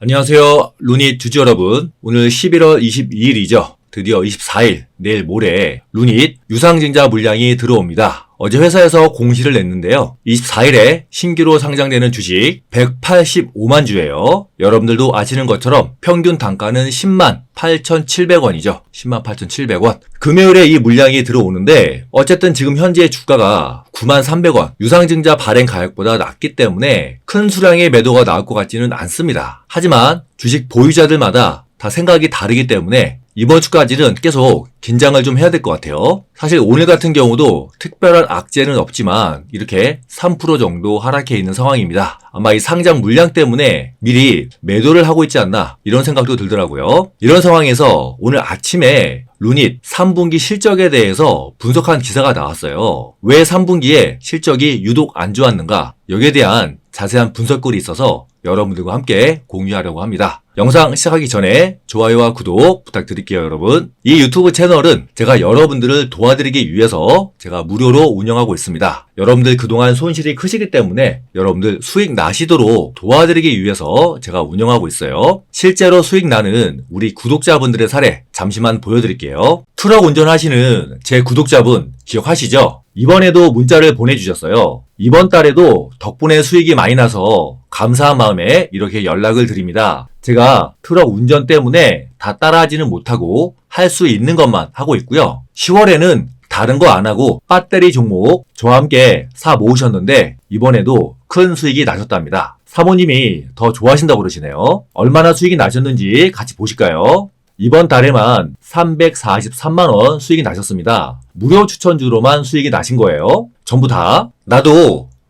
안녕하세요. 루닛 주주 여러분. 오늘 11월 22일이죠. 드디어 24일, 내일 모레 루닛 유상증자 물량이 들어옵니다. 어제 회사에서 공시를 냈는데요. 24일에 신규로 상장되는 주식 185만 주예요. 여러분들도 아시는 것처럼 평균 단가는 10만 8,700원이죠. 10만 8,700원. 금요일에 이 물량이 들어오는데 어쨌든 지금 현재 주가가 9만 300원. 유상증자 발행 가격보다 낮기 때문에 큰 수량의 매도가 나올 것 같지는 않습니다. 하지만 주식 보유자들마다 다 생각이 다르기 때문에 이번 주까지는 계속 긴장을 좀 해야 될 것 같아요. 사실 오늘 같은 경우도 특별한 악재는 없지만 이렇게 3% 정도 하락해 있는 상황입니다. 아마 이 상장 물량 때문에 미리 매도를 하고 있지 않나 이런 생각도 들더라고요. 이런 상황에서 오늘 아침에 루닛 3분기 실적에 대해서 분석한 기사가 나왔어요. 왜 3분기에 실적이 유독 안 좋았는가? 여기에 대한 자세한 분석글이 있어서 여러분들과 함께 공유하려고 합니다. 영상 시작하기 전에 좋아요와 구독 부탁드릴게요, 여러분. 이 유튜브 채널은 제가 여러분들을 도와드리기 위해서 제가 무료로 운영하고 있습니다. 여러분들 그동안 손실이 크시기 때문에 여러분들 수익 나시도록 도와드리기 위해서 제가 운영하고 있어요. 실제로 수익 나는 우리 구독자분들의 사례 잠시만 보여드릴게요. 트럭 운전하시는 제 구독자분 기억하시죠? 이번에도 문자를 보내주셨어요. 이번 달에도 덕분에 수익이 많이 나서 감사한 마음에 이렇게 연락을 드립니다. 제가 트럭 운전 때문에 다 따라하지는 못하고 할 수 있는 것만 하고 있고요. 10월에는 다른 거 안 하고 배터리 종목 저와 함께 사 모으셨는데 이번에도 큰 수익이 나셨답니다. 사모님이 더 좋아하신다고 그러시네요. 얼마나 수익이 나셨는지 같이 보실까요? 이번 달에만 343만원 수익이 나셨습니다. 무료 추천주로만 수익이 나신 거예요. 전부 다. 나도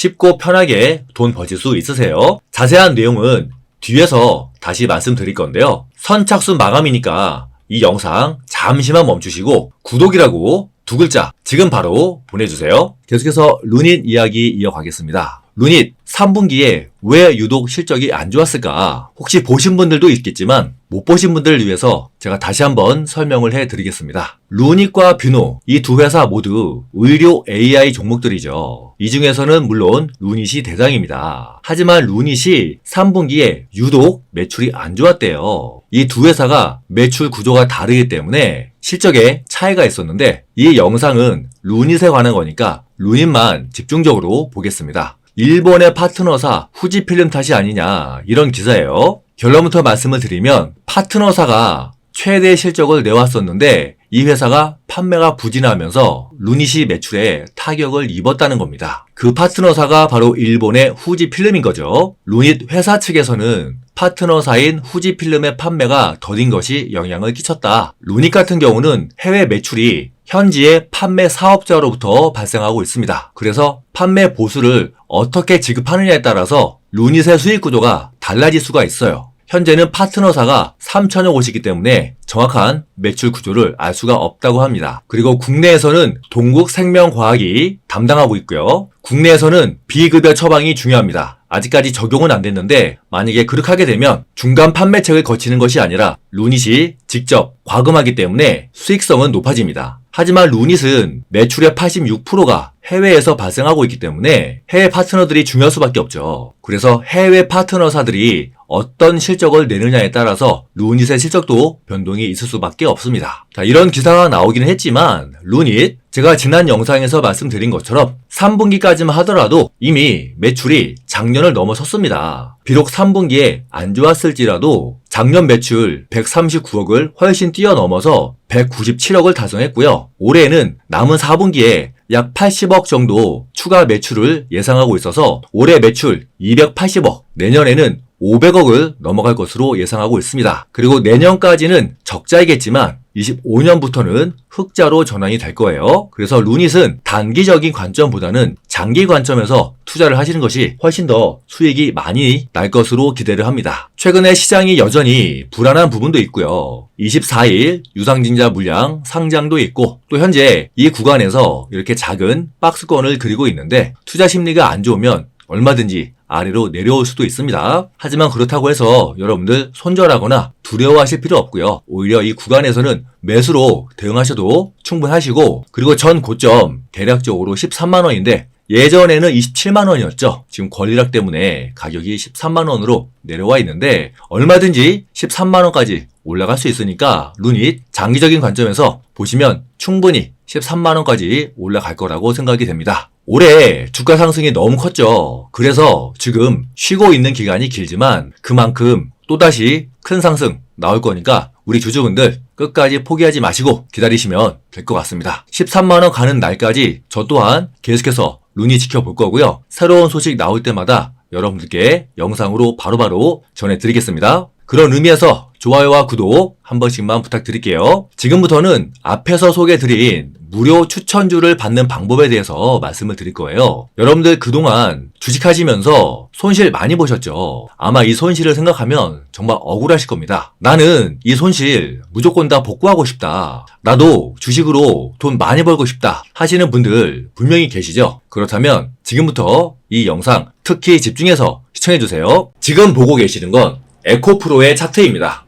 쉽고 편하게 돈 버실 수 있으세요. 자세한 내용은 뒤에서 다시 말씀드릴 건데요. 선착순 마감이니까 이 영상 잠시만 멈추시고 구독이라고 두 글자 지금 바로 보내주세요. 계속해서 루닛 이야기 이어가겠습니다. 루닛 3분기에 왜 유독 실적이 안 좋았을까? 혹시 보신 분들도 있겠지만 못 보신 분들을 위해서 제가 다시 한번 설명을 해 드리겠습니다. 루닛과 뷰노 이 두 회사 모두 의료 AI 종목들이죠. 이 중에서는 물론 루닛이 대장입니다. 하지만 루닛이 3분기에 유독 매출이 안 좋았대요. 이 두 회사가 매출 구조가 다르기 때문에 실적에 차이가 있었는데 이 영상은 루닛에 관한 거니까 루닛만 집중적으로 보겠습니다. 일본의 파트너사 후지필름 탓이 아니냐 이런 기사예요. 결론부터 말씀을 드리면 파트너사가 최대 실적을 내왔었는데 이 회사가 판매가 부진하면서 루닛이 매출에 타격을 입었다는 겁니다. 그 파트너사가 바로 일본의 후지 필름인 거죠. 루닛 회사 측에서는 파트너사인 후지 필름의 판매가 더딘 것이 영향을 끼쳤다. 루닛 같은 경우는 해외 매출이 현지의 판매 사업자로부터 발생하고 있습니다. 그래서 판매 보수를 어떻게 지급하느냐에 따라서 루닛의 수익 구조가 달라질 수가 있어요. 현재는 파트너사가 3천여 곳이기 때문에 정확한 매출 구조를 알 수가 없다고 합니다. 그리고 국내에서는 동국생명과학이 담당하고 있고요. 국내에서는 비급여 처방이 중요합니다. 아직까지 적용은 안 됐는데 만약에 그렇게 하게 되면 중간 판매책을 거치는 것이 아니라 루닛이 직접 과금하기 때문에 수익성은 높아집니다. 하지만 루닛은 매출의 86%가 해외에서 발생하고 있기 때문에 해외 파트너들이 중요할 수밖에 없죠. 그래서 해외 파트너사들이 어떤 실적을 내느냐에 따라서 루닛의 실적도 변동이 있을 수밖에 없습니다. 자, 이런 기사가 나오기는 했지만 루닛 제가 지난 영상에서 말씀드린 것처럼 3분기까지만 하더라도 이미 매출이 작년을 넘어섰습니다. 비록 3분기에 안 좋았을지라도 작년 매출 139억을 훨씬 뛰어넘어서 197억을 달성했고요. 올해는 남은 4분기에 약 80억 정도 추가 매출을 예상하고 있어서 올해 매출 280억, 내년에는 500억을 넘어갈 것으로 예상하고 있습니다. 그리고 내년까지는 적자이겠지만 25년부터는 흑자로 전환이 될 거예요. 그래서 루닛은 단기적인 관점보다는 장기 관점에서 투자를 하시는 것이 훨씬 더 수익이 많이 날 것으로 기대를 합니다. 최근에 시장이 여전히 불안한 부분도 있고요. 24일 유상증자 물량 상장도 있고 또 현재 이 구간에서 이렇게 작은 박스권을 그리고 있는데 투자 심리가 안 좋으면 얼마든지 아래로 내려올 수도 있습니다. 하지만 그렇다고 해서 여러분들 손절하거나 두려워하실 필요 없고요. 오히려 이 구간에서는 매수로 대응하셔도 충분하시고 그리고 전 고점 대략적으로 13만 원인데 예전에는 27만 원이었죠. 지금 권리락 때문에 가격이 13만 원으로 내려와 있는데 얼마든지 13만 원까지 올라갈 수 있으니까 루닛 장기적인 관점에서 보시면 충분히 13만 원까지 올라갈 거라고 생각이 됩니다. 올해 주가 상승이 너무 컸죠. 그래서 지금 쉬고 있는 기간이 길지만 그만큼 또다시 큰 상승 나올 거니까 우리 주주분들 끝까지 포기하지 마시고 기다리시면 될 것 같습니다. 13만원 가는 날까지 저 또한 계속해서 눈이 지켜볼 거고요. 새로운 소식 나올 때마다 여러분들께 영상으로 바로 바로 전해드리겠습니다. 그런 의미에서 좋아요와 구독 한 번씩만 부탁드릴게요. 지금부터는 앞에서 소개드린 무료 추천주를 받는 방법에 대해서 말씀을 드릴 거예요. 여러분들 그동안 주식하시면서 손실 많이 보셨죠? 아마 이 손실을 생각하면 정말 억울하실 겁니다. 나는 이 손실 무조건 다 복구하고 싶다. 나도 주식으로 돈 많이 벌고 싶다. 하시는 분들 분명히 계시죠? 그렇다면 지금부터 이 영상 특히 집중해서 시청해주세요. 지금 보고 계시는 건 에코프로의 차트입니다.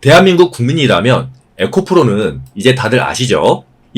대한민국 국민이라면 에코프로는 이제 다들 아시죠?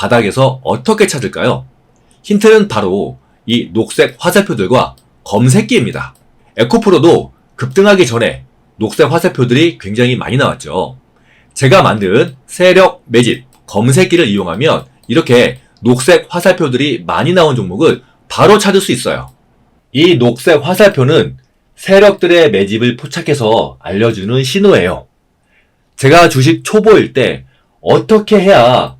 바닥에서 어떻게 찾을까요? 힌트는 바로 이 녹색 화살표들과 검색기입니다. 에코프로도 급등하기 전에 녹색 화살표들이 굉장히 많이 나왔죠. 제가 만든 세력 매집 검색기를 이용하면 이렇게 녹색 화살표들이 많이 나온 종목을 바로 찾을 수 있어요. 이 녹색 화살표는 세력들의 매집을 포착해서 알려주는 신호예요. 제가 주식 초보일 때 어떻게 해야